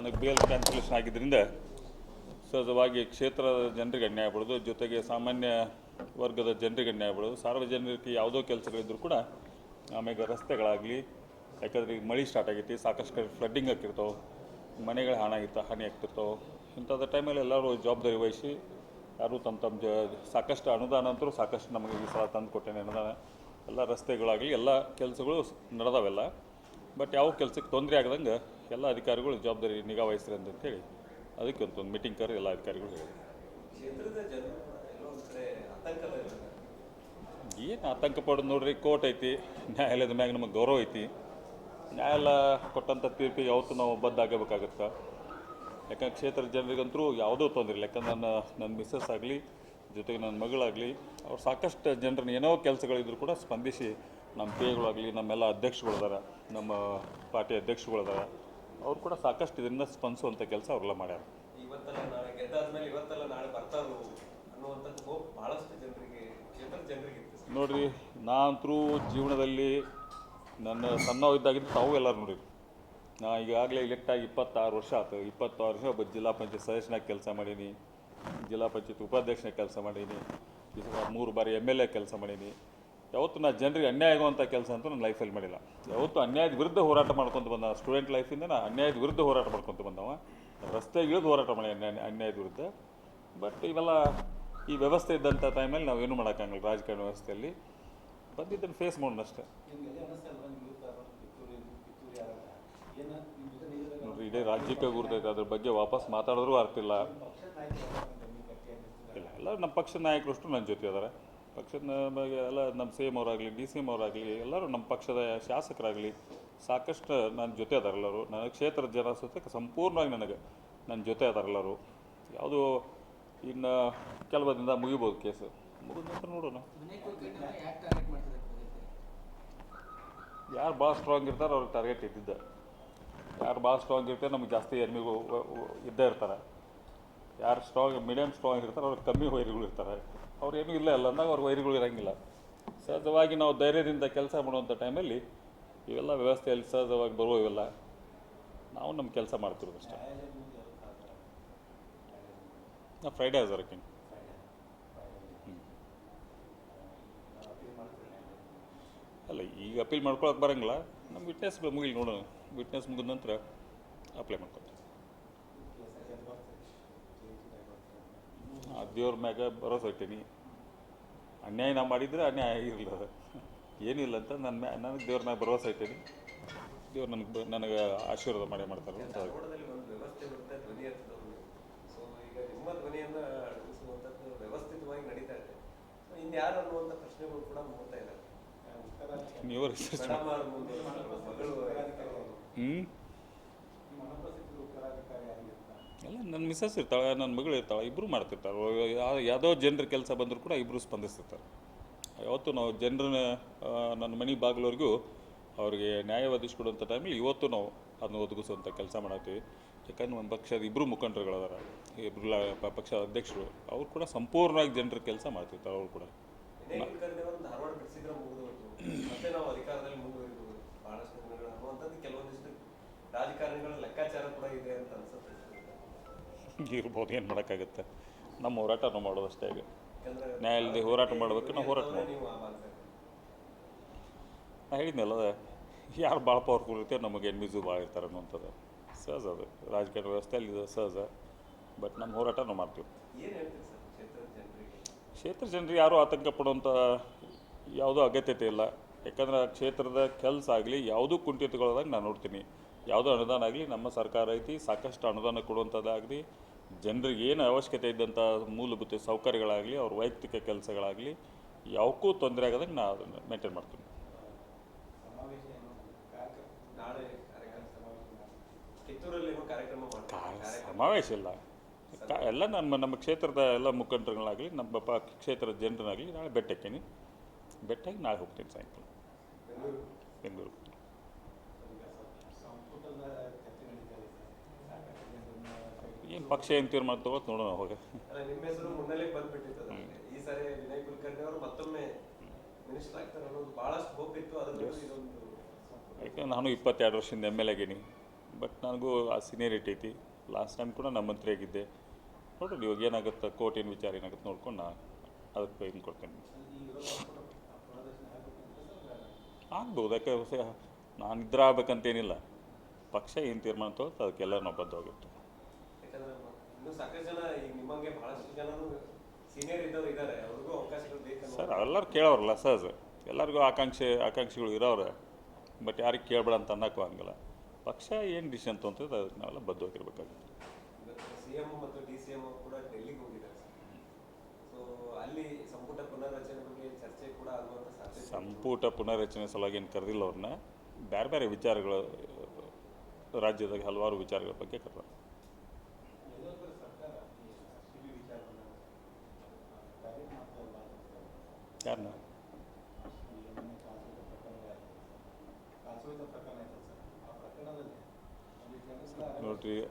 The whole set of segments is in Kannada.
ನನಗೆ ಬೇಲ್ ಕ್ಯಾನ್ಸಲೇಷನ್ ಆಗಿದ್ದರಿಂದ ಸಹಜವಾಗಿ ಕ್ಷೇತ್ರದ ಜನರಿಗೆ ಅನ್ಯಾಯ ಬಿಡೋದು ಜೊತೆಗೆ ಸಾಮಾನ್ಯ ವರ್ಗದ ಜನರಿಗೆ ಅನ್ಯಾಯ ಆಗ್ಬಿಡೋದು ಸಾರ್ವಜನಿಕರಿಗೆ ಯಾವುದೋ ಕೆಲಸಗಳಿದ್ರು ಕೂಡ ಆಮೇಲೆ ರಸ್ತೆಗಳಾಗಲಿ, ಯಾಕಂದ್ರೆ ಈಗ ಮಳೆ ಸ್ಟಾರ್ಟ್ ಆಗೈತಿ, ಸಾಕಷ್ಟು ಕಡೆ ಫ್ಲಡ್ಡಿಂಗ್ ಆಗ್ತಿರ್ತಾವೆ, ಮನೆಗಳು ಹಾನಿ ಆಗಿರ್ತಾವೆ ಹಾನಿ ಆಗ್ತಿರ್ತಾವೆ. ಇಂಥದ್ದು ಟೈಮಲ್ಲಿ ಎಲ್ಲರೂ ಜವಾಬ್ದಾರಿ ವಹಿಸಿ, ಯಾರು ತಮ್ಮ ತಮ್ಮ ಜ, ಸಾಕಷ್ಟು ಅನುದಾನ ಅಂತರೂ ಸಾಕಷ್ಟು ನಮಗೆ ಈ ಸಲ ತಂದು ಕೊಟ್ಟೇನೆ ಅನುದಾನ. ಎಲ್ಲ ರಸ್ತೆಗಳಾಗಲಿ, ಎಲ್ಲ ಕೆಲಸಗಳು ನಡೆದಾವೆಲ್ಲ. ಬಟ್ ಯಾವ ಕೆಲಸಕ್ಕೆ ತೊಂದರೆ ಆಗದಂಗೆ ಎಲ್ಲ ಅಧಿಕಾರಿಗಳು ಜವಾಬ್ದಾರಿ ನಿಗಾ ಅಂತ ಹೇಳಿ ಅದಕ್ಕೆ ಒಂದು ಮೀಟಿಂಗ್ ಕರೆದು ಎಲ್ಲ ಅಧಿಕಾರಿಗಳು ಹೇಳಿ ಏನು ಆತಂಕ ಪಡೋದು ನೋಡ್ರಿ ಕೋರ್ಟ್ ಐತಿ ನ್ಯಾಯಾಲಯದ ಮ್ಯಾಗ ನಮಗೆ ಗೌರವ ಐತಿ. ನ್ಯಾಯಾಲಯ ಕೊಟ್ಟಂಥ ತೀರ್ಪಿಗೆ ಯಾವತ್ತೂ ನಾವು ಬದ್ದಾಗಬೇಕಾಗತ್ತೆ ಯಾಕಂದ್ರೆ ಕ್ಷೇತ್ರದ ಜನರಿಗಂತರೂ ಯಾವುದೂ ತೊಂದರೆ ಇಲ್ಲ. ಯಾಕಂದ್ರೆ ನನ್ನ ನನ್ನ ಮಿಸ್ಸಸ್ ಆಗಲಿ ಜೊತೆಗೆ ನನ್ನ ಮಗಳಾಗಲಿ ಅವ್ರು ಸಾಕಷ್ಟು ಜನರನ್ನ ಏನೋ ಕೆಲಸಗಳಿದ್ರು ಕೂಡ ಸ್ಪಂದಿಸಿ ನಮ್ಮ ಪೇಗಳಾಗಲಿ ನಮ್ಮೆಲ್ಲ ಅಧ್ಯಕ್ಷಗಳಿದಾರೆ ನಮ್ಮ ಪಾರ್ಟಿ ಅಧ್ಯಕ್ಷಗಳಿದಾರ ಅವ್ರು ಕೂಡ ಸಾಕಷ್ಟು ಇದರಿಂದ ಸ್ಪಂದಿಸುವಂಥ ಕೆಲಸ ಅವರೆಲ್ಲ ಮಾಡ್ಯಾರ. ಇವತ್ತಲ್ಲ ನಾಳೆ ಗೆದ್ದಾದ್ಮೇಲೆ ಇವತ್ತಲ್ಲ ನಾಳೆ ಬರ್ತಾರು ಅನ್ನುವಂಥದ್ದು ಹೋಪ್ ಬಹಳಷ್ಟು ಜನರಿಗೆ ಕ್ಷೇತ್ರದ ಜನರಿಗೆ ಇತ್ತು ಸರ್. ನೋಡ್ರಿ ನಾನಂತರೂ ಜೀವನದಲ್ಲಿ ನನ್ನ ಸಣ್ಣ ಇದ್ದಾಗಿದ್ದು ತಾವು ಎಲ್ಲರೂ ನೋಡಿರಿ ನಾ ಈಗಾಗಲೇ ಇಲೆಕ್ಟ್ ಆಗಿ ಇಪ್ಪತ್ತಾರು ವರ್ಷ ಆಯ್ತು ಇಪ್ಪತ್ತಾರು ವರ್ಷ ಒಬ್ಬ ಜಿಲ್ಲಾ ಪಂಚಾಯತ್ ಸದಸ್ಯನಾಗಿ ಕೆಲಸ ಮಾಡೀನಿ. ಜಿಲ್ಲಾ ಪಂಚಾಯತ್ ಉಪಾಧ್ಯಕ್ಷನಾಗಿ ಕೆಲಸ ಮಾಡೀನಿ. ಮೂರು ಬಾರಿ ಎಂ ಎಲ್ ಎ ಕೆಲಸ ಮಾಡೀನಿ. ಯಾವತ್ತು ನಾ ಜನರಿಗೆ ಅನ್ಯಾಯ ಆಗುವಂಥ ಕೆಲಸ ಅಂತೂ ನನ್ನ ಲೈಫಲ್ಲಿ ಮಾಡಿಲ್ಲ. ಯಾವತ್ತು ಅನ್ಯಾಯದ ವಿರುದ್ಧ ಹೋರಾಟ ಮಾಡ್ಕೊತ ಬಂದ ಸ್ಟೂಡೆಂಟ್ ಲೈಫಿಂದ ನಾ ಅನ್ಯಾಯದ ವಿರುದ್ಧ ಹೋರಾಟ ಮಾಡ್ಕೊತ ಬಂದವ. ರಸ್ತೆಗೆ ಇಳಿದು ಹೋರಾಟ ಮಾಡಿ ಅನ್ಯಾಯ, ಅನ್ಯಾಯದ ವಿರುದ್ಧ. ಬಟ್ ಇವೆಲ್ಲ ಈ ವ್ಯವಸ್ಥೆ ಇದ್ದಂಥ ಟೈಮಲ್ಲಿ ನಾವು ಏನು ಮಾಡೋಕ್ಕಾಗಲ್ಲ ರಾಜಕಾರಣ ವ್ಯವಸ್ಥೆಯಲ್ಲಿ. ಬಂದಿದ್ದನ್ನು ಫೇಸ್ ಮಾಡೋಣಷ್ಟೇ ನೋಡ್ರಿ, ಇಡೀ ರಾಜ್ಯಕ್ಕೆ ಗುರ್ತೈತೆ ಅದ್ರ ಬಗ್ಗೆ ವಾಪಸ್ ಮಾತಾಡಿದ್ರೂ ಅರ್ಥ ಇಲ್ಲ. ಎಲ್ಲ ನಮ್ಮ ಪಕ್ಷದ ನಾಯಕರು ಅಷ್ಟು ನನ್ನ ಜೊತೆ ಅದಾರೆ ಪಕ್ಷದ ಬಗ್ಗೆ ಎಲ್ಲ ನಮ್ಮ ಸಿ ಎಂ ಅವರಾಗಲಿ, ಡಿ ಸಿ ಎಂ ಅವರಾಗಲಿ, ಎಲ್ಲರೂ ನಮ್ಮ ಪಕ್ಷದ ಶಾಸಕರಾಗಲಿ, ಸಾಕಷ್ಟು ನನ್ನ ಜೊತೆ ಅದಾರ ಎಲ್ಲರೂ ನನ್ನ ಕ್ಷೇತ್ರದ ಜನ ಸಹಿತ ಸಂಪೂರ್ಣವಾಗಿ ನನಗೆ ನನ್ನ ಜೊತೆ ಅದಾರ ಎಲ್ಲರೂ ಯಾವುದು ಇನ್ನು ಕೆಲವು ದಿನದ ಮುಗಿಬೋದು ಕೇಸು. ಮುಗಿದ ನಂತರ ನೋಡೋಣ. ಯಾರು ಭಾಳ ಸ್ಟ್ರಾಂಗ್ ಇರ್ತಾರೆ ಅವ್ರಿಗೆ ಟಾರ್ಗೆಟ್ ಇದ್ದಿದ್ದ. ಯಾರು ಭಾಳ ಸ್ಟ್ರಾಂಗ್ ಇರ್ತಾರೆ ನಮ್ಗೆ ಜಾಸ್ತಿ ಎನಿಮಿಗಳು ಇದ್ದೇ ಇರ್ತಾರೆ. ಯಾರು ಸ್ಟ್ರಾಂಗ್ ಮೀಡಿಯಮ್ ಸ್ಟ್ರಾಂಗ್ ಇರ್ತಾರೆ ಅವ್ರಿಗೆ ಕಮ್ಮಿ ವೈರಿಗಳು ಇರ್ತಾರೆ. ಅವ್ರು ಏನೂ ಇಲ್ಲ ಅಲ್ಲ ಅಂದಾಗ ಅವ್ರ ವೈರಿಗಳು ಇರೋಂಗಿಲ್ಲ. ಸಹಜವಾಗಿ ನಾವು ಧೈರ್ಯದಿಂದ ಕೆಲಸ ಮಾಡುವಂಥ ಟೈಮಲ್ಲಿ ಇವೆಲ್ಲ ವ್ಯವಸ್ಥೆಯಲ್ಲಿ ಸಹಜವಾಗಿ ಬರುವ ಇವೆಲ್ಲ ನಾವು ನಮ್ಮ ಕೆಲಸ ಮಾಡ್ತಿರೋದು ಅಷ್ಟೇ. ನಾ ಫ್ರೈಡೇ ವರ್ಕಿಂಗ್ ಅಲ್ಲ, ಈಗ ಅಪೀಲ್ ಮಾಡ್ಕೊಳಕ್ಕೆ ಬರೋಂಗಿಲ್ಲ. ನಮ್ಮ ವಿಟ್ನೆಸ್ ಮುಗಿಲಿ ನೋಡೋಣ. ವಿಟ್ನೆಸ್ ಮುಗಿದ ನಂತರ ಅಪ್ಲೈ ಮಾಡ್ಕೊತೀವಿ ಆ ದೇವ್ರ ಮ್ಯಾಗ ಭರೋಸೆ ಇಟ್ಟೀನಿ. ಅನ್ಯಾಯ ನಾ ಮಾಡಿದ್ರೆ ಅನ್ಯಾಯ ಇರಲಿಲ್ಲ ಏನಿಲ್ಲ ಅಂತ ನನ್ನ ಮ್ಯಾ ನನಗೆ ದೇವ್ರ ಮ್ಯಾಗ ಭರೋಸೆ ಇಟ್ಟೀನಿ. ದೇವ್ರು ನನಗೆ ನನಗೆ ಆಶೀರ್ವಾದ ಮಾಡೇ ಮಾಡ್ತಾರೆ ನೀವು ರಿಸರ್ಚ್ ಹ್ಞೂ ಎಲ್ಲ ನನ್ನ ಮಿಸ್ಸಸ್ ಇರ್ತಾಳೆ ನನ್ನ ಮಗಳು ಇರ್ತಾಳೆ ಇಬ್ಬರು ಮಾಡ್ತಿರ್ತಾರೆ. ಯಾವುದೋ ಜನರ ಕೆಲಸ ಬಂದರೂ ಕೂಡ ಇಬ್ಬರು ಸ್ಪಂದಿಸ್ತಿರ್ತಾರೆ. ಯಾವತ್ತು ನಾವು ಜನರನ್ನ ನನ್ನ ಮನೆ ಬಾಗಿಲವರೆಗೂ ಅವ್ರಿಗೆ ನ್ಯಾಯ ಒದಗಿಸ್ಕೊಡುವಂಥ ಟೈಮಲ್ಲಿ ಇವತ್ತು ನಾವು ಅದನ್ನ ಒದಗಿಸುವಂಥ ಕೆಲಸ ಮಾಡತ್ತೀವಿ. ಯಾಕಂದ್ರೆ ಒಂದು ಪಕ್ಷದ ಇಬ್ಬರು ಮುಖಂಡರುಗಳದಾರ ಇಬ್ಬರು ಪಕ್ಷದ ಅಧ್ಯಕ್ಷರು ಅವ್ರು ಕೂಡ ಸಂಪೂರ್ಣವಾಗಿ ಜನರ ಕೆಲಸ ಮಾಡ್ತಿರ್ತಾರೆ ಅವ್ರು ಕೂಡ. ರಾಜಕಾರಣಿಗಳ ಲೆಕ್ಕಾಚಾರ ಕೂಡ ಇದೆ ಅಂತ ಅನ್ಸುತ್ತೆ. ಇರ್ಬೋದು ಏನು ಮಾಡೋಕ್ಕಾಗುತ್ತೆ? ನಮ್ಮ ಹೋರಾಟನೂ ಮಾಡೋದಷ್ಟೇ ಯಾಕಂದ್ರೆ ನ್ಯಾಯಾಲಯದ ಹೋರಾಟ ಮಾಡಬೇಕು, ನಾವು ಹೋರಾಟ ಭಾಗದಲ್ಲಿ ನಾ ಹೇಳಿದ್ನಲ್ಲ, ಯಾರು ಭಾಳ ಪವರ್ಫುಲ್ ಇರ್ತಾರೆ ನಮಗೆ ಎನ್ಮಿಸು ಭಾಳ ಇರ್ತಾರೆ ಅನ್ನುವಂಥದ್ದು. ಸಹಜ ಅದು. ರಾಜಕೀಯ ವ್ಯವಸ್ಥೆಯಲ್ಲಿ ಇದು ಸಹಜ. ಬಟ್ ನಮ್ಮ ಹೋರಾಟನೂ ಮಾಡ್ತೀವಿ. ಕ್ಷೇತ್ರ ಜನರಿಗೆ ಯಾರೂ ಆತಂಕ ಪಡುವಂಥ ಯಾವುದೋ ಅಗತ್ಯತೆ ಇಲ್ಲ. ಯಾಕಂದರೆ ಆ ಕ್ಷೇತ್ರದ ಕೆಲಸ ಆಗಲಿ, ಯಾವುದೂ ಕುಂಠಿತಗೊಳ್ಳದಾಗ ನಾನು ನೋಡ್ತೀನಿ. ಯಾವುದೋ ಅನುದಾನ ಆಗಲಿ, ನಮ್ಮ ಸರ್ಕಾರ ಐತಿ, ಸಾಕಷ್ಟು ಅನುದಾನ ಕೊಡುವಂಥದ್ದಾಗಲಿ ಜನರಿಗೆ ಏನು ಅವಶ್ಯಕತೆ ಇದ್ದಂಥ ಮೂಲಭೂತ ಸೌಕರ್ಯಗಳಾಗಲಿ ಅವ್ರ ವೈಯಕ್ತಿಕ ಕೆಲಸಗಳಾಗಲಿ ಯಾವಕ್ಕೂ ತೊಂದರೆ ಆಗದಂಗೆ ನಾನು ಅದನ್ನು ಮೇಂಟೈನ್ ಮಾಡ್ತೀನಿ. ಸಮಾವೇಶ ಇಲ್ಲ. ಕಾ- ಎಲ್ಲ ನಮ್ಮ ನಮ್ಮ ಕ್ಷೇತ್ರದ ಎಲ್ಲ ಮುಖಂಡರುಗಳಾಗಲಿ ನಮ್ಮ ಪ ಕ್ಷೇತ್ರದ ಜನರನ್ನಾಗಲಿ ನಾಳೆ ಬೆಟ್ಟಕ್ಕೇನಿ ಬೆಟ್ಟಾಗಿ ನಾಳೆ ಹೋಗ್ತೀನಿ ಸಾಯಂಕಾಲ. ಬೆಂಗಳೂರು. ಪಕ್ಷ ಏನು ತೀರ್ಮಾನ ತಗೋತ ನೋಡೋಣ ಹೋಗಿ ನಿಮ್ಮ ಹೆಸರು ಮುನ್ನೆಲೆ ಬಂದ್ಬಿಟ್ಟಿತ್ತು. ಈ ಸಾರಿ ವಿನಯ್ ಕುಲಕರ್ಣಿ ಅವರು ಮತ್ತೊಮ್ಮೆ ಮಿನಿಸ್ಟರ್ ಆಗ್ತಾರೆ ಅನ್ನೋದು ಬಹಳಷ್ಟು ಹೋಪ್ ಇತ್ತು ಅದಕ್ಕೆ ಇದೊಂದು ಯಾಕಂದ್ರೆ ನಾನು ಇಪ್ಪತ್ತೆರಡು ವರ್ಷದಿಂದ ಎಂ ಎಲ್ ಆಗೀನಿ ಬಟ್ ನನಗೂ ಆ ಸೀನಿಯರಿಟಿ ಐತಿ. ಲಾಸ್ಟ್ ಟೈಮ್ ಕೂಡ ನಮ್ಮ ಮಂತ್ರಿ ಆಗಿದ್ದೆ ನೋಡೋಣ ಇವಾಗ ಏನಾಗುತ್ತೆ ಕೋರ್ಟ್ ಏನು ವಿಚಾರ ಏನಾಗುತ್ತೆ ನೋಡ್ಕೊಂಡು ನಾ ಅದಕ್ಕೆ ಏನು ಕೊಡ್ತೇನೆ. ಆಗ್ಬೋದು ಯಾಕೆ ನಾನು ಇದ್ರ ಆಗ್ಬೇಕಂತೇನಿಲ್ಲ. ಪಕ್ಷ ಏನು ತೀರ್ಮಾನ ತಗೊಳ್ತು ಅದಕ್ಕೆಲ್ಲ ನಾವು ಬದ್ಧವಾಗಿರ್ತೀವಿ. ಇನ್ನೂ ಸಾಕಷ್ಟು ಜನ ಈಗ ನಿಮ್ಮಂಗೆ ಬಹಳಷ್ಟು ಜನನು ಸೀನಿಯರ್ ಇದ್ದವ್ರು ಇದ್ದಾರೆ ಅವ್ರಿಗೂ ಅವಕಾಶಗಳು ಬೇಕನ್ನೋ ಸರ್ ಎಲ್ಲರೂ ಕೇಳೋರಲ್ಲ ಸಹಜ ಎಲ್ಲರಿಗೂ ಆಕಾಂಕ್ಷೆ ಆಕಾಂಕ್ಷಿಗಳು ಇರೋರೆ ಬಟ್ ಯಾರಿಗೆ ಕೇಳಬೇಡ ಅಂತ ಅನ್ನೋಕ್ಕೂ ಹಂಗಲ್ಲ. ಪಕ್ಷ ಏನು ಡಿಸಿಷನ್ ತೊಗೊಂತದೆ ಅದಕ್ಕೆ ನಾವೆಲ್ಲ ಬದ್ಧವಾಗಿರ್ಬೇಕಾಗುತ್ತೆ. ಸಿ ಎಂ ಮತ್ತು ಡಿ ಸಿ ಎಂ ಕೂಡ ಡೆಲ್ಲಿಗೆ ಹೋಗಿದ್ದಾರೆ ಸೊ ಅಲ್ಲಿ ಸಂಪುಟ ಪುನರ್ರಚನೆ ಬಗ್ಗೆ ಚರ್ಚೆ ಕೂಡ ಆಗುವಂತ ಸಾಧ್ಯತೆ ಇದೆ. ಸಂಪುಟ ಪುನರ್ರಚನೆ ಸಲುವಾಗಿ ಏನು ಕರೆದಿಲ್ಲ ಅವ್ರನ್ನ. ಬೇರೆ ಬೇರೆ ವಿಚಾರಗಳು ರಾಜ್ಯದಾಗ ಹಲವಾರು ವಿಚಾರಗಳ ಬಗ್ಗೆ ಕರೆದ ಯಾರನ್ನ ನೋಡ್ರಿ,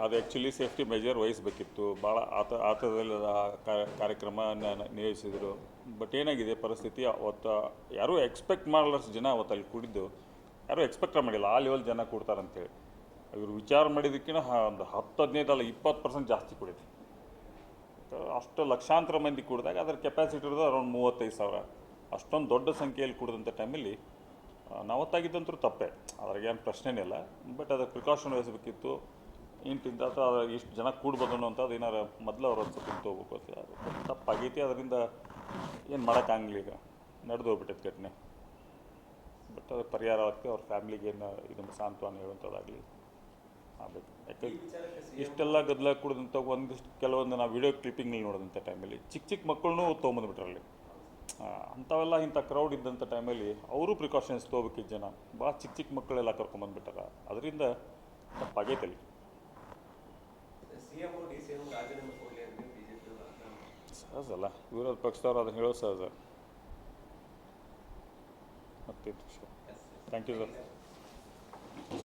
ಅದು ಆ್ಯಕ್ಚುಲಿ ಸೇಫ್ಟಿ ಮೆಜರ್ ವಹಿಸ್ಬೇಕಿತ್ತು. ಭಾಳ ಆತ ಆತದಲ್ಲಿ ಆ ಕಾ- ಕಾರ್ಯಕ್ರಮನ ನಿಯೋಜಿಸಿದರು. ಬಟ್ ಏನಾಗಿದೆ ಪರಿಸ್ಥಿತಿ? ಅವತ್ತು ಯಾರೂ ಎಕ್ಸ್ಪೆಕ್ಟ್ ಮಾಡಲಷ್ಟು ಜನ ಅವತ್ತು ಅಲ್ಲಿ ಕೂಡಿದ್ದು. ಯಾರೂ ಎಕ್ಸ್ಪೆಕ್ಟ್ ಮಾಡಿಲ್ಲ. ಆ ಲೆವೆಲ್ ಜನ ಕೂಡ್ತಾರಂತೇಳಿ. ಇವರು ವಿಚಾರ ಮಾಡಿದ್ದಕ್ಕಿಂತ ಒಂದು ಹತ್ತು ಹದಿನೈದು ಅಲ್ಲ ಇಪ್ಪತ್ತು ಪರ್ಸೆಂಟ್ ಜಾಸ್ತಿ ಕೂಡಿದೆ. ಅಷ್ಟು ಲಕ್ಷಾಂತರ ಮಂದಿ ಕೂಡಿದಾಗ ಅದರ ಕೆಪಾಸಿಟಿ ಇರೋದು ಅರೌಂಡ್ ಮೂವತ್ತೈದು ಸಾವಿರ. ಅಷ್ಟೊಂದು ದೊಡ್ಡ ಸಂಖ್ಯೆಯಲ್ಲಿ ಕುಡಿದಂಥ ಟೈಮಲ್ಲಿ ನಾವತ್ತಾಗಿದ್ದಂತರೂ ತಪ್ಪೇ. ಅದ್ರಾಗೇನು ಪ್ರಶ್ನೆನೇ ಇಲ್ಲ. ಬಟ್ ಅದಕ್ಕೆ ಪ್ರಿಕಾಷನ್ ವಹಿಸಬೇಕಿತ್ತು. ಇಂಟಿಂದ ಅಥವಾ ಇಷ್ಟು ಜನ ಕೂಡ್ಬೋದು ಅನ್ನೋಂಥದ್ದು ಏನಾರು ಮೊದಲು ಅವ್ರು ಒಂದು ಸ್ವಲ್ಪ ಹೋಗ್ಬೇಕು ಅಂತ ಅದು ತಪ್ಪಾಗೈತಿ, ಅದರಿಂದ ಏನು ಮಾಡೋಕ್ಕಾಗಲಿ ಈಗ. ನಡೆದು ಹೋಗ್ಬಿಟ್ಟೈತೆ ಘಟನೆ. ಬಟ್ ಅದು ಪರಿಹಾರ ಅವ್ರ ಫ್ಯಾಮ್ಲಿಗೆ ಏನು ಇದನ್ನು ಸಾಂತ್ವನ ಹೇಳುವಂಥದ್ದಾಗಲಿ. ಆಗಬೇಕು ಯಾಕೆ ಈ ವಿಚಾರಕ್ಕೆ ಸಿ ಇಷ್ಟೆಲ್ಲ ಗದ್ದಲ ಕುಡಿದಂಥ ಒಂದಿಷ್ಟು ಕೆಲವೊಂದು ನಾವು ವಿಡಿಯೋ ಕ್ಲಿಪ್ಪಿಂಗ್ನಲ್ಲಿ ನೋಡಿದಂಥ ಟೈಮಲ್ಲಿ ಚಿಕ್ಕ ಚಿಕ್ಕ ಮಕ್ಕಳನ್ನೂ ತೊಗೊಂಬಂದ್ಬಿಟ್ರಲ್ಲಿ ಅಂಥವೆಲ್ಲ ಇಂಥ ಕ್ರೌಡ್ ಇದ್ದಂಥ ಟೈಮಲ್ಲಿ ಅವರು ಪ್ರಿಕಾಷನ್ಸ್ ತೊಗೋಬೇಕಿದ್ದ ಜನ ಭಾಳ ಚಿಕ್ಕ ಚಿಕ್ಕ ಮಕ್ಕಳೆಲ್ಲ ಕರ್ಕೊಂಬಂದ್ಬಿಟ್ಟಾರ ಅದರಿಂದ ತಪ್ಪಾಗೈತಲ್ಲಿ ಸಹಜ ಅಲ್ಲ ವಿರೋಧ ಪಕ್ಷದವ್ರು ಅದನ್ನು ಹೇಳೋದು ಸಹಜ ಮತ್ತೆ ಥ್ಯಾಂಕ್ ಯು ಸರ್